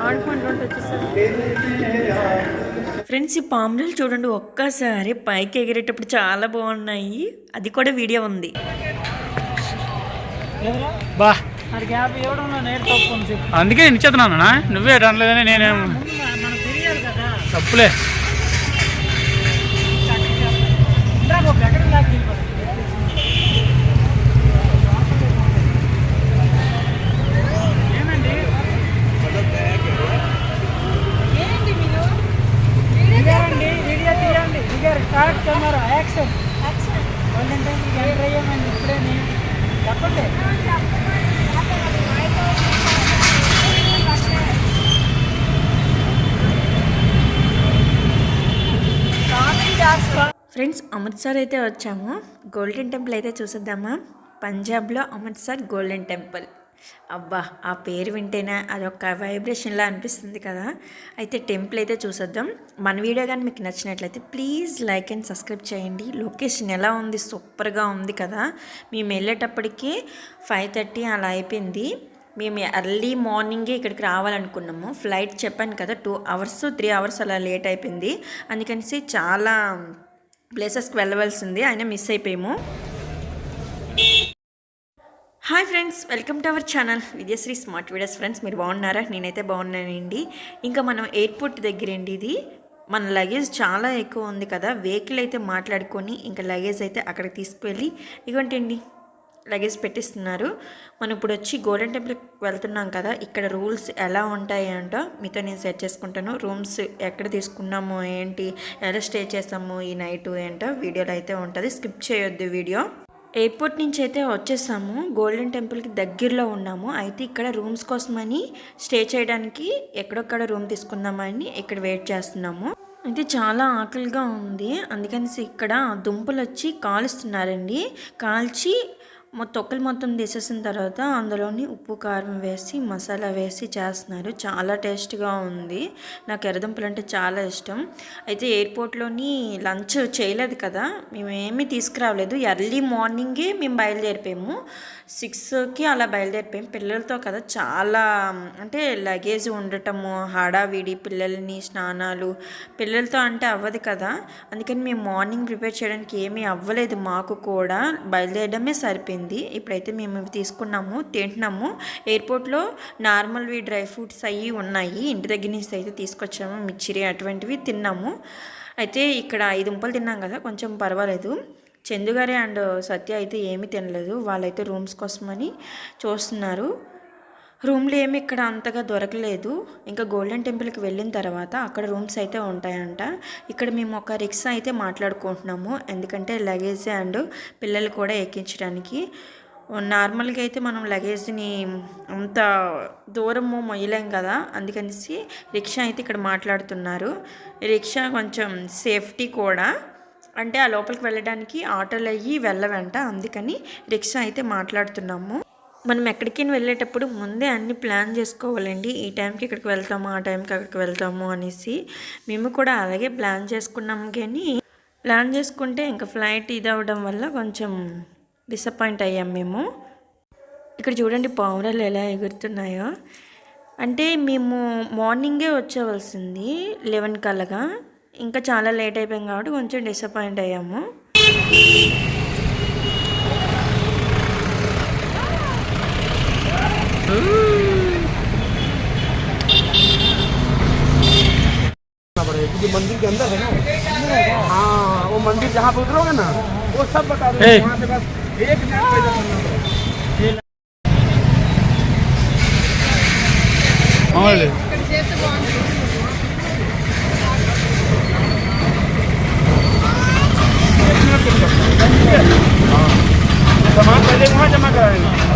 ఆడుకుంటుంటే వచ్చేసరికి ఫ్రెండ్స్ ఈ పాములు చూడండి ఒక్కసారి పైకి ఎగిరేటప్పుడు చాలా బాగున్నాయి. అది కూడా వీడియో ఉంది. అందుకే నేను ఇచ్చేస్తున్నాను నువ్వే అనలేదని నేనేం తప్పులే ఇందాక ఒక ఎక్కడ లాక్ వెళ్ళిపోతుంది ఏమండి దిగారండి వీడియో తీయండి దిగారు స్టార్ట్ కెమెరా యాక్షన్ వాళ్ళంటే మీకు ఎంటర్ అయ్యామండి ఇప్పుడే చెప్పండి ఫ్రెండ్స్ అమృత్సర్ అయితే వచ్చాము. గోల్డెన్ టెంపుల్ అయితే చూసేద్దామా? పంజాబ్లో అమృత్సర్ గోల్డెన్ టెంపుల్. అబ్బా ఆ పేరు వింటేనే అదొక వైబ్రేషన్లా అనిపిస్తుంది కదా. అయితే టెంపుల్ అయితే చూసేద్దాం. మన వీడియో కానీ మీకు నచ్చినట్లయితే ప్లీజ్ లైక్ అండ్ సబ్స్క్రైబ్ చేయండి. లొకేషన్ ఎలా ఉంది? సూపర్గా ఉంది కదా. మేము వెళ్ళేటప్పటికి ఫైవ్ థర్టీ అలా అయిపోయింది. మేము ఎర్లీ మార్నింగే ఇక్కడికి రావాలనుకున్నాము. ఫ్లైట్ చెప్పాను కదా టూ అవర్స్ త్రీ అవర్స్ అలా లేట్ అయిపోయింది. అందుకనేసి చాలా ప్లేసెస్కి వెళ్ళవలసింది అయినా మిస్ అయిపోయాము. Hi friends welcome to our channel Vijayashree smart videos. Friends మీరు బాగున్నారా? నేనైతే బాగున్నానండి. ఇంకా మనం ఎయిర్పోర్ట్ దగ్గర అండి ఇది. మన లగేజ్ చాలా ఎక్కువ ఉంది కదా వెహికల్ అయితే మాట్లాడుకొని ఇంకా లగేజ్ అయితే అక్కడికి తీసుకువెళ్ళి ఇగోంటండి లగేజ్ పెట్టిస్తున్నారు. మనం ఇప్పుడు వచ్చి గోల్డెన్ టెంపుల్కి వెళ్తున్నాం కదా ఇక్కడ రూల్స్ ఎలా ఉంటాయి అంటో మీతో నేను సెట్ చేసుకుంటాను. రూమ్స్ ఎక్కడ తీసుకున్నాము ఏంటి ఎలా స్టే చేస్తాము ఈ నైట్ ఏంటో వీడియోలో అయితే ఉంటుంది. స్కిప్ చేయొద్దు వీడియో. ఎయిర్పోర్ట్ నుంచి అయితే వచ్చేసాము. గోల్డెన్ టెంపుల్కి దగ్గరలో ఉన్నాము. అయితే ఇక్కడ రూమ్స్ కోసమని స్టే చేయడానికి ఎక్కడొక్కడ రూమ్ తీసుకుందామని ఇక్కడ వెయిట్ చేస్తున్నాము. అయితే చాలా ఆకలిగా ఉంది. అందుకనేసి ఇక్కడ దుంపలు వచ్చి కాలుస్తున్నారండి. కాల్చి తొక్కలు మొత్తం తీసేసిన తర్వాత అందులోని ఉప్పు కారం వేసి మసాలా వేసి చేస్తున్నారు. చాలా టేస్ట్గా ఉంది. నాకు ఎర్రదుంపలు అంటే చాలా ఇష్టం. అయితే ఎయిర్పోర్ట్లోని లంచ్ చేయలేదు కదా మేమేమీ తీసుకురావలేదు. ఎర్లీ మార్నింగే మేము బయలుదేరిపోయాము. సిక్స్కి అలా బయలుదేరిపోయాము పిల్లలతో కదా చాలా అంటే లగేజ్ ఉండటము హడావిడి పిల్లల్ని స్నానాలు పిల్లలతో అంటే అవ్వదు కదా. అందుకని మేము మార్నింగ్ ప్రిపేర్ చేయడానికి ఏమీ అవ్వలేదు. మాకు కూడా బయలుదేరడమే సరిపోయింది. ఇప్పుడైతే మేము తీసుకున్నాము తింటున్నాము. ఎయిర్పోర్ట్లో నార్మల్వి డ్రై ఫ్రూట్స్ అవి ఉన్నాయి. ఇంటి దగ్గర నుంచి అయితే తీసుకొచ్చాము. మిచ్చిరి అటువంటివి తిన్నాము. అయితే ఇక్కడ ఐదు దుంపలు తిన్నాం కదా కొంచెం పర్వాలేదు. చందుగారి అండ్ సత్య అయితే ఏమీ తినలేదు. వాళ్ళైతే రూమ్స్ కోసమని చూస్తున్నారు. రూమ్లు ఏమి ఇక్కడ అంతగా దొరకలేదు. ఇంకా గోల్డెన్ టెంపుల్కి వెళ్ళిన తర్వాత అక్కడ రూమ్స్ అయితే ఉంటాయంట. ఇక్కడ మేము ఒక రిక్సా అయితే మాట్లాడుకుంటున్నాము. ఎందుకంటే లగేజ్ అండ్ పిల్లలు కూడా ఎక్కించడానికి. నార్మల్గా అయితే మనం లగేజ్ని అంత దూరము మొయ్యలేం కదా? అందుకనేసి రిక్షా అయితే ఇక్కడ మాట్లాడుతున్నారు. రిక్షా కొంచెం సేఫ్టీ కూడా. అంటే ఆ లోపలికి వెళ్ళడానికి ఆటోలు అయ్యి వెళ్ళవంట అందుకని రిక్షా అయితే మాట్లాడుతున్నాము. మనం ఎక్కడికి వెళ్ళేటప్పుడు ముందే అన్ని ప్లాన్ చేసుకోవాలండి. ఈ టైంకి ఇక్కడికి వెళ్తాము ఆ టైంకి అక్కడికి వెళ్తాము అనేసి మేము కూడా అలాగే ప్లాన్ చేసుకున్నాం. కానీ ప్లాన్ చేసుకుంటే ఇంకా ఫ్లైట్ ఇది అవ్వడం వల్ల కొంచెం డిసప్పాయింట్ అయ్యాం మేము. ఇక్కడ చూడండి పావురాలు ఎలా ఎగురుతున్నాయో. అంటే మేము మార్నింగే వచ్చేవలసింది లెవెన్ కల్లా. ఇంకా చాలా లేట్ అయిపోయాం కాబట్టి కొంచెం డిసప్పాయింట్ అయ్యాము. क्योंकि मंदिर के अंदर है। ना हाँ वो मंदिर जहाँ पे उतरोगे ना वो सब बता दो वहाँ सामान पहले वहाँ जमा कराएँगे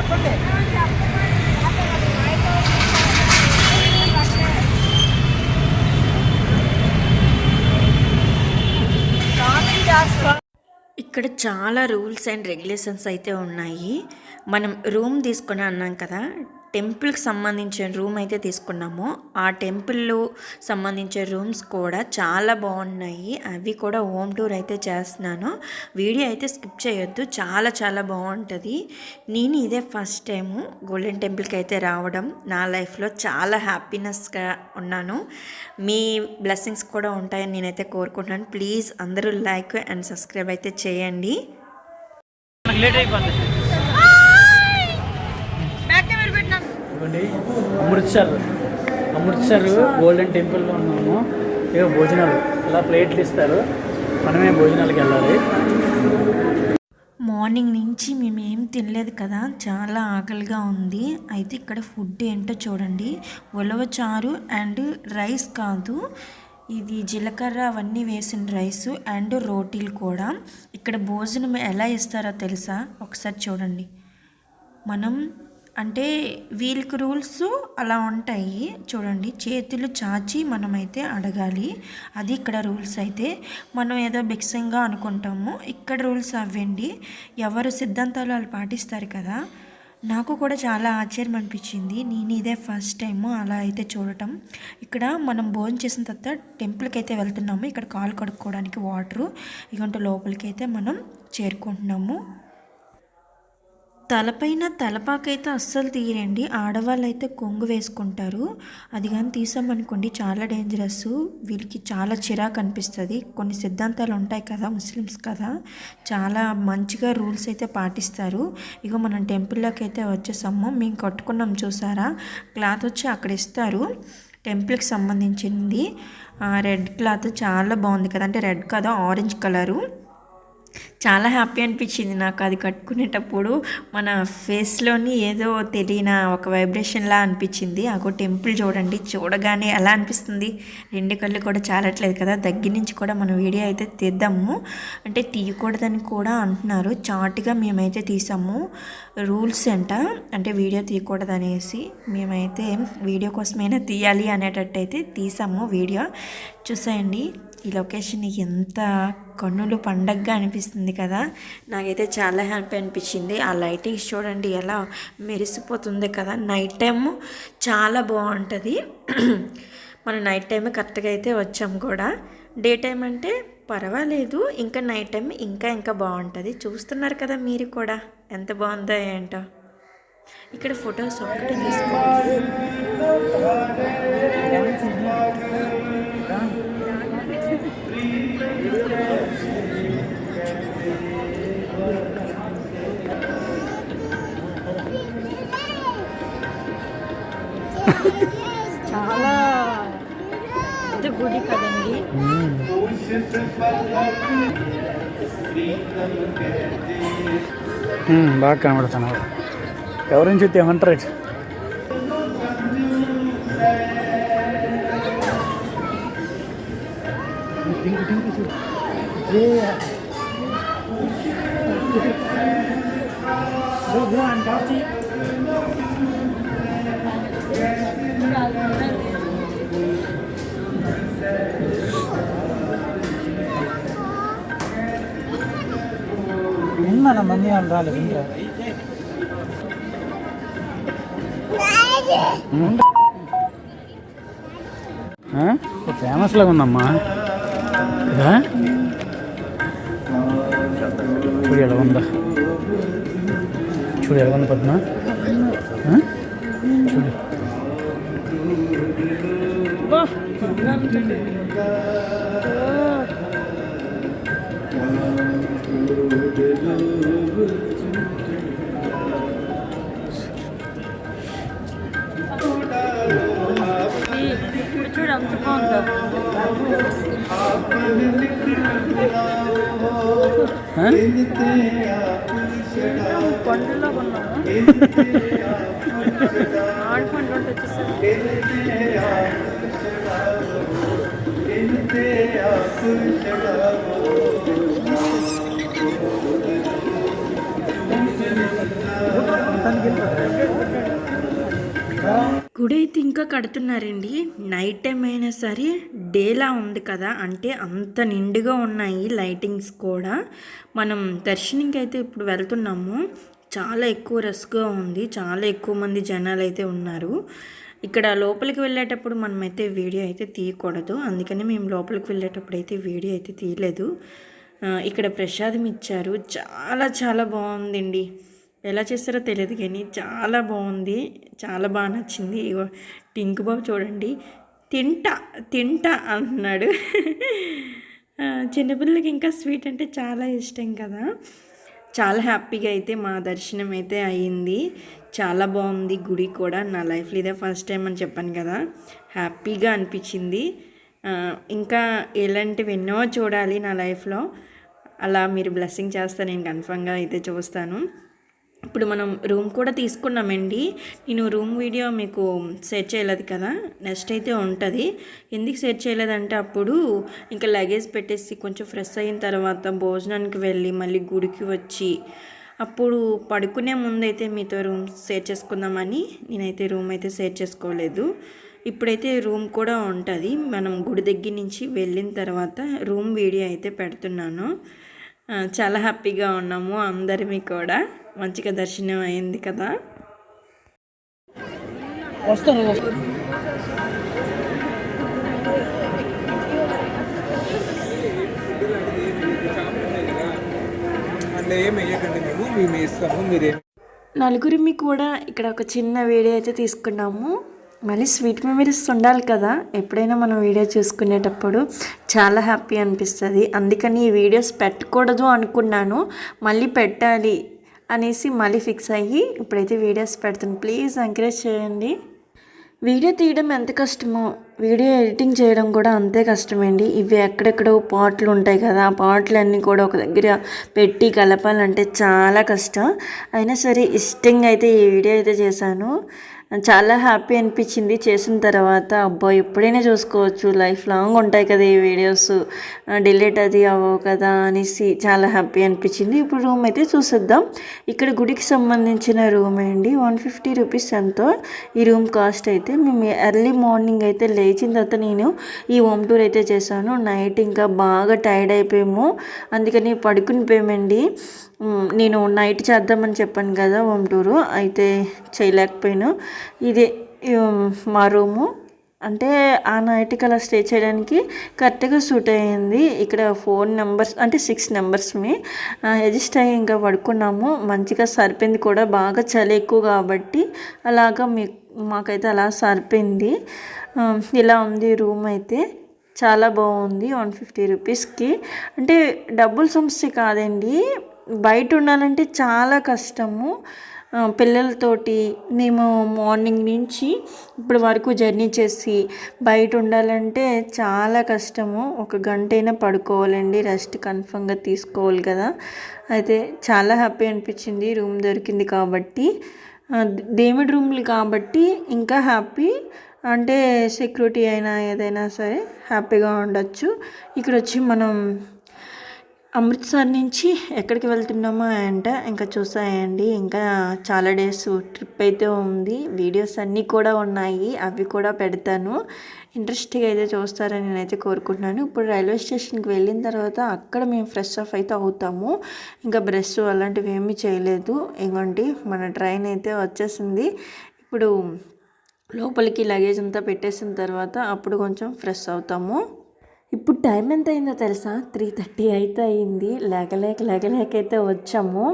చెప్పండి. ఇక్కడ చాలా రూల్స్ అండ్ రెగ్యులేషన్స్ అయితే ఉన్నాయి. మనం రూమ్ తీసుకుని అన్నాం కదా టెంపుల్కి సంబంధించిన రూమ్ అయితే తీసుకున్నాము. ఆ టెంపుల్ సంబంధించిన రూమ్స్ కూడా చాలా బాగున్నాయి. అవి కూడా హోమ్ టూర్ అయితే చేస్తున్నాను. వీడియో అయితే స్కిప్ చేయొద్దు. చాలా చాలా బాగుంటుంది. నేను ఇదే ఫస్ట్ టైము గోల్డెన్ టెంపుల్కి అయితే రావడం. నా లైఫ్లో చాలా హ్యాపీనెస్గా ఉన్నాను. మీ బ్లెస్సింగ్స్ కూడా ఉంటాయని నేనైతే కోరుకుంటున్నాను. ప్లీజ్ అందరూ లైక్ అండ్ సబ్స్క్రైబ్ అయితే చేయండి. లేట్ అయిపోతుంది ఇవ్వండి అమృత్సర్ అమృత్సర్ గోల్డెన్ టెంపుల్లో ఉన్నాము. ఇక భోజనాలు ఇలా ప్లేట్లు ఇస్తారు. మనమే భోజనాలకు వెళ్ళాలి. మార్నింగ్ నుంచి మేము ఏం తినలేదు కదా చాలా ఆకలిగా ఉంది. అయితే ఇక్కడ ఫుడ్ ఏంటో చూడండి. ఉలవచారు అండ్ రైస్ కాదు. ఇది జీలకర్ర అవన్నీ వేసిన రైస్ అండ్ రోటీలు కూడా. ఇక్కడ భోజనం ఎలా ఇస్తారో తెలుసా? ఒకసారి చూడండి. మనం అంటే వీళ్ళకి రూల్స్ అలా ఉంటాయి. చూడండి చేతులు చాచి మనమైతే అడగాలి. అది ఇక్కడ రూల్స్ అయితే. మనం ఏదో బిక్సంగా అనుకుంటాము. ఇక్కడ రూల్స్ అవ్వండి. ఎవరు సిద్ధాంతాలు వాళ్ళు పాటిస్తారు కదా. నాకు కూడా చాలా ఆశ్చర్యం అనిపించింది. నేను ఇదే ఫస్ట్ టైము అలా అయితే చూడటం. ఇక్కడ మనం భోజనం చేసిన తర్వాత టెంపుల్కి అయితే వెళ్తున్నాము. ఇక్కడ కాలు కడుక్కోవడానికి వాటరు. ఇకంటే లోపలికి అయితే మనం చేరుకుంటున్నాము. తలపైన తలపాకైతే అస్సలు తీయరండి. ఆడవాళ్ళు అయితే కొంగు వేసుకుంటారు. అది కానీ తీసామనుకోండి చాలా డేంజరస్ వీళ్ళకి చాలా చిరాకు అనిపిస్తుంది. కొన్ని సిద్ధాంతాలు ఉంటాయి కదా ముస్లిమ్స్ కదా చాలా మంచిగా రూల్స్ అయితే పాటిస్తారు. ఇక మనం టెంపుల్లోకి అయితే వచ్చేసాము. మేము కట్టుకున్నాం చూసారా? క్లాత్ వచ్చి అక్కడ ఇస్తారు. టెంపుల్కి సంబంధించింది. రెడ్ క్లాత్ చాలా బాగుంది కదా అంటే రెడ్ కదా ఆరెంజ్ కలరు. చాలా హ్యాపీ అనిపించింది నాకు అది కట్టుకునేటప్పుడు. మన ఫేస్లోని ఏదో తెలియని ఒక వైబ్రేషన్లా అనిపించింది. అగో టెంపుల్ చూడండి చూడగానే ఎలా అనిపిస్తుంది. రెండు కళ్ళు కూడా చాలట్లేదు కదా. దగ్గర నుంచి కూడా మనం వీడియో అయితే తీద్దాము. అంటే తీయకూడదని కూడా అంటున్నారు. చాటుగా మేమైతే తీసాము. రూల్స్ అంట అంటే వీడియో తీయకూడదు అనేసి మేమైతే వీడియో కోసమైనా తీయాలి అనేటట్టు అయితే తీసాము వీడియో. చూసేయండి. ఈ లొకేషన్ ఎంత కన్నులు పండగగా అనిపిస్తుంది కదా. నాకైతే చాలా హ్యాపీ అనిపించింది. ఆ లైటింగ్స్ చూడండి ఎలా మెరిసిపోతుంది కదా. నైట్ టైమ్ చాలా బాగుంటుంది. మనం నైట్ టైం కరెక్ట్గా అయితే వచ్చాం కూడా. డే టైం అంటే పర్వాలేదు. ఇంకా నైట్ టైం ఇంకా ఇంకా బాగుంటుంది. చూస్తున్నారు కదా మీరు కూడా. ఎంత బాగుందో ఏంటో. ఇక్కడ ఫొటోస్ ఒక్కటి తీసుకోండి. చాలా పెద్ద గుడి కదండి బాగా కనబడుతున్నారు ఎవరిని చూస్తే ఏమంటారు ఇటు? ఉన్న మంది వాళ్ళు రాలేదు ఫేమస్ లాగా ఉందమ్మా చూడు ఎలా ఉందా? చూడు ఎలా ఉంది పద్మ. పండులో ఉన్నాము గుడి అయితే ఇంకా కడుతున్నారండి. నైట్ టైం అయినా సరే డేలా ఉంది కదా అంటే అంత నిండుగా ఉన్నాయి లైటింగ్స్ కూడా. మనం దర్శనంకి అయితే ఇప్పుడు వెళ్తున్నాము. చాలా ఎక్కువ రస్గా ఉంది. చాలా ఎక్కువ మంది జనాలు అయితే ఉన్నారు. ఇక్కడ లోపలికి వెళ్ళేటప్పుడు మనమైతే వీడియో అయితే తీయకూడదు. అందుకని మేము లోపలికి వెళ్ళేటప్పుడు అయితే వీడియో అయితే తీయలేదు. ఇక్కడ ప్రసాదం ఇచ్చారు. చాలా చాలా బాగుందండి. ఎలా చేస్తారో తెలియదు కానీ చాలా బాగుంది. చాలా బాగా నచ్చింది. ఇగో టింకు బాబు చూడండి. తింటా తింటా అంటున్నాడు. చిన్నపిల్లలకి ఇంకా స్వీట్ అంటే చాలా ఇష్టం కదా. చాలా హ్యాపీగా అయితే మా దర్శనం అయితే అయ్యింది చాలా బాగుంది గుడి కూడా. నా లైఫ్లో ఇదే ఫస్ట్ టైం అని చెప్పాను కదా. హ్యాపీగా అనిపించింది. ఇంకా ఇలాంటివి ఎన్నో చూడాలి నా లైఫ్లో. అలా మీరు బ్లెస్సింగ్ చేస్తే నేను కన్ఫామ్గా అయితే చూస్తాను. ఇప్పుడు మనం రూమ్ కూడా తీసుకున్నామండి. నేను రూమ్ వీడియో మీకు షేర్ చేయలేదు కదా. నెక్స్ట్ అయితే ఉంటుంది. ఎందుకు సెట్ చేయలేదంటే అప్పుడు ఇంకా లగేజ్ పెట్టేసి కొంచెం ఫ్రెష్ అయిన తర్వాత భోజనానికి వెళ్ళి మళ్ళీ గుడికి వచ్చి అప్పుడు పడుకునే ముందు అయితే మీతో రూమ్ షేర్ చేసుకుందామని నేనైతే రూమ్ అయితే షేర్ చేసుకోలేదు. ఇప్పుడైతే రూమ్ కూడా ఉంటుంది. మనం గుడి దగ్గర నుంచి వెళ్ళిన తర్వాత రూమ్ వీడియో అయితే పెడుతున్నాను. చాలా హ్యాపీగా ఉన్నాము అందరిమి కూడా. మంచిగా దర్శనం అయింది కదా? వస్తాను. మీరేం నలుగురిమి కూడా ఇక్కడ ఒక చిన్న వీడియో అయితే తీసుకున్నాము. మళ్ళీ స్వీట్ మెమరీస్ ఉండాలి కదా? ఎప్పుడైనా మనం వీడియో చూసుకునేటప్పుడు చాలా హ్యాపీ అనిపిస్తుంది. అందుకని ఈ వీడియోస్ పెట్టకూడదు అనుకున్నాను. మళ్ళీ పెట్టాలి. అనేసి మళ్ళీ ఫిక్స్ అయ్యి ఇప్పుడైతే వీడియోస్ పెడుతుంది ప్లీజ్ ఎంకరేజ్ చేయండి. వీడియో తీయడం ఎంత కష్టమో వీడియో ఎడిటింగ్ చేయడం కూడా అంతే కష్టమండి. ఇవి ఎక్కడెక్కడో పాటలు ఉంటాయి కదా ఆ పాటలన్నీ కూడా ఒక దగ్గర పెట్టి కలపాలంటే చాలా కష్టం. అయినా సరే ఇష్టంగా అయితే ఈ వీడియో అయితే చేశాను. చాలా హ్యాపీ అనిపించింది. చేసిన తర్వాత అబ్బా ఎప్పుడైనా చూసుకోవచ్చు. లైఫ్ లాంగ్ ఉంటాయి కదా ఈ వీడియోస్ డిలీట్ అది అవ్వవు కదా అనేసి చాలా హ్యాపీ అనిపించింది. ఇప్పుడు రూమ్ అయితే చూసేద్దాం. ఇక్కడ గుడికి సంబంధించిన రూమ్ అండి. వన్ ఫిఫ్టీ రూపీస్ ఎంతో. ఈ రూమ్ కాస్ట్ అయితే మేము ఎర్లీ మార్నింగ్ అయితే లేచిన తర్వాత నేను ఈ హోమ్ టూర్ అయితే చేశాను. నైట్ ఇంకా బాగా టైర్డ్ అయిపోయాము. అందుకని పడుకుని పోయామండి. నేను నైట్ చేద్దామని చెప్పాను కదా హోమ్ టూరు అయితే చేయలేకపోయాను. ఇదే మా రూము. అంటే ఆ నైట్కి అలా స్టే చేయడానికి కరెక్ట్గా సూట్ అయ్యింది. ఇక్కడ ఫోర్ నెంబర్స్ అంటే సిక్స్ నెంబర్స్మి అడ్జస్ట్ అయ్యి ఇంకా పడుకున్నాము. మంచిగా సరిపోయింది కూడా. బాగా చలి ఎక్కువ కాబట్టి అలాగా మీ మాకైతే అలా సరిపోయింది. ఇలా ఉంది రూమ్ అయితే. చాలా బాగుంది. వన్ ఫిఫ్టీ రూపీస్కి. అంటే డబ్బుల సమస్య కాదండి. బయట ఉండాలంటే చాలా కష్టము. పిల్లలతోటి మేము మార్నింగ్ నుంచి ఇప్పటి వరకు జర్నీ చేసి బయట ఉండాలంటే చాలా కష్టము. ఒక గంట అయినా పడుకోవాలండి రెస్ట్ కన్ఫర్మ్గా తీసుకోవాలి కదా. అయితే చాలా హ్యాపీ అనిపించింది రూమ్ దొరికింది కాబట్టి. ఆ, దేవుడి రూమ్లు కాబట్టి ఇంకా హ్యాపీ. అంటే సెక్యూరిటీ అయినా ఏదైనా సరే హ్యాపీగా ఉండొచ్చు. ఇక్కడ వచ్చి మనం అమృత్సర్ నుంచి ఎక్కడికి వెళ్తున్నామో అంటే ఇంకా చూసాయండి. ఇంకా చాలా డేస్ ట్రిప్ అయితే ఉంది. వీడియోస్ అన్నీ కూడా ఉన్నాయి. అవి కూడా పెడతాను. ఇంట్రెస్ట్గా అయితే చూస్తారని నేనైతే కోరుకుంటున్నాను. ఇప్పుడు రైల్వే స్టేషన్కి వెళ్ళిన తర్వాత అక్కడ మేము ఫ్రెష్ అప్ అయితే అవుతాము. ఇంకా బ్రష్ అలాంటివి ఏమీ చేయలేదు. ఇంకోండి మన ట్రైన్ అయితే వచ్చేసింది. ఇప్పుడు లోపలికి లగేజ్ అంతా పెట్టేసిన తర్వాత అప్పుడు కొంచెం ఫ్రెష్ అవుతాము. ఇప్పుడు టైం ఎంత అయిందో తెలుసా? త్రీ థర్టీ అయితే అయింది లేకలేక లేకలేకైతే అయితే వచ్చాము.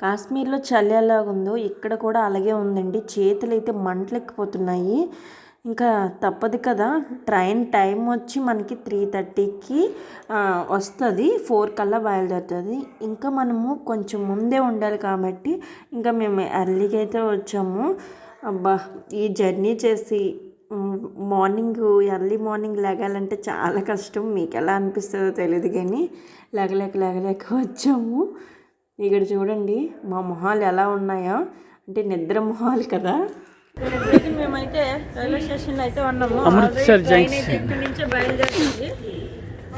కాశ్మీర్లో చలి ఉందో ఇక్కడ కూడా అలాగే ఉందండి. చేతులు అయితే మంటలెక్కిపోతున్నాయి. ఇంకా తప్పదు కదా? ట్రైన్ టైం వచ్చి మనకి త్రీ థర్టీకి వస్తుంది. ఫోర్ కల్లా బయలుదేరుతుంది. ఇంకా మనము కొంచెం ముందే ఉండాలి కాబట్టి ఇంకా మేము ఎర్లీగా అయితే వచ్చాము. అబ్బా ఈ జర్నీ చేసి మార్నింగ్ ఎర్లీ మార్నింగ్ లేగాలంటే చాలా కష్టం. మీకు ఎలా అనిపిస్తుందో తెలియదు కానీ లేగలేక లేగలేక వచ్చాము. ఇక్కడ చూడండి మా మొహాలు ఎలా ఉన్నాయో. అంటే నిద్ర మొహాలు కదా. మేమైతే రైల్వే స్టేషన్లో అయితే ఉన్నాము. Train junction. అయితే ఇక్కడి నుంచే బయలుదేరుతుంది.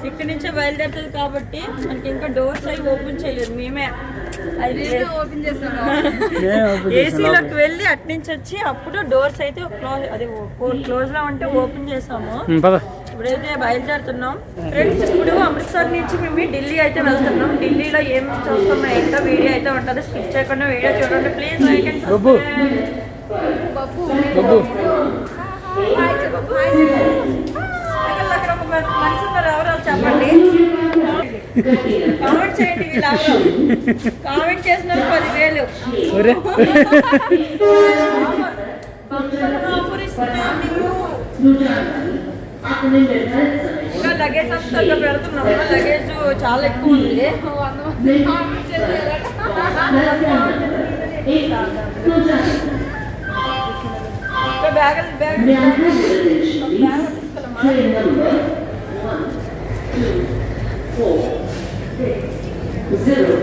ఇక్కడ నుంచే బయలుదేరుతుంది కాబట్టి మనకి ఇంకా డోర్స్ అవి ఓపెన్ చేయలేదు. మేమే ఏసీలోకి వెళ్ళి అట్నుంచి వచ్చి అప్పుడు డోర్స్ అయితే క్లోజ్ అది క్లోజ్లో ఉంటే ఓపెన్ చేసాము. ఇప్పుడైతే బయలుదేరుతున్నాం. ఫ్రెండ్స్ ఇప్పుడు అమృత్సర్ నుంచి మేము ఢిల్లీ అయితే వెళ్తున్నాం. ఢిల్లీలో ఏం చూస్తున్నాం ఏంటో వీడియో అయితే ఉంటుంది. స్కిప్ చేయకుండా వీడియో చూడండి. ప్లీజ్ లైక్ అండ్ ఎవరో చెప్పండి? కామెంట్ చేసిన పదివేలు. ఇంకా లగేజ్ అంతా పెడుతున్నాం. లగేజ్ చాలా ఎక్కువ ఉంది. బ్యాగులు తీసుకెళ్ళమా?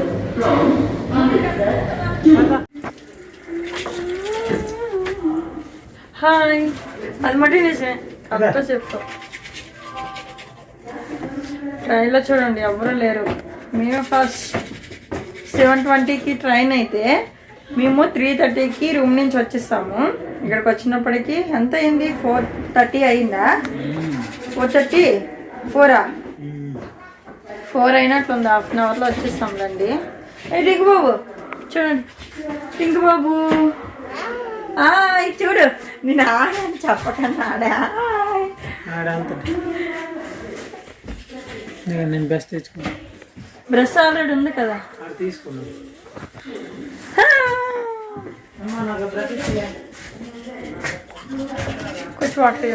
హాయ్ అది మట్టి నిజమే అంతా చెప్తాం. ట్రైన్లో చూడండి ఎవరు లేరు. మేము ఫస్ట్ సెవెన్ ట్వంటీకి ట్రైన్ అయితే మేము త్రీ థర్టీకి రూమ్ నుంచి వచ్చేస్తాము. ఇక్కడికి వచ్చినప్పటికి ఎంత అయింది? ఫోర్ థర్టీ అయిందా? Four thirty? ఫోరా? ఫోర్ అయినట్లుంది హాఫ్ అన్ అవర్లో వచ్చేస్తాంలేండి. ఏ టింకు బాబు చూడండి. టింకు బాబు చూడు. నేను ఆడని చెప్పకుండా ఆడా. నేను బెస్ట్ తెచ్చుకున్నాను బ్రష్ ఆల్రెడీ ఉంది కదా. తీసుకున్నాను కొంచెం వాటర్